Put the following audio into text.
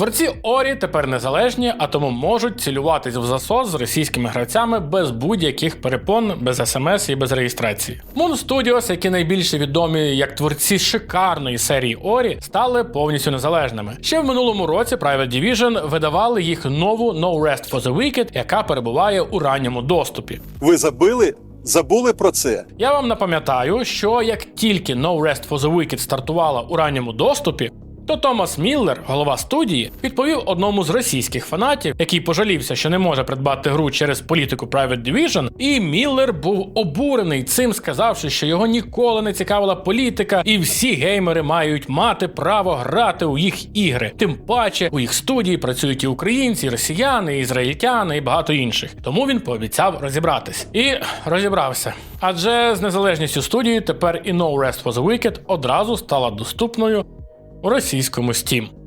Творці Орі тепер незалежні, а тому можуть цілюватись в засос з російськими гравцями без будь-яких перепон, без смс і без реєстрації. Moon Studios, які найбільше відомі як творці шикарної серії Орі, стали повністю незалежними. Ще в минулому році Private Division видавали їх нову No Rest for the Wicked, яка перебуває у ранньому доступі. Ви забили? Забули про це? Я вам напам'ятаю, що як тільки No Rest for the Wicked стартувала у ранньому доступі, то Томас Міллер, голова студії, відповів одному з російських фанатів, який пожалівся, що не може придбати гру через політику Private Division, і Міллер був обурений цим, сказавши, що його ніколи не цікавила політика, і всі геймери мають мати право грати у їх ігри. Тим паче у їх студії працюють і українці, і росіяни, і ізраїльтяни, і багато інших. Тому він пообіцяв розібратись і розібрався. Адже з незалежністю студії тепер і No Rest for the Wicked одразу стала доступною у російському Steam.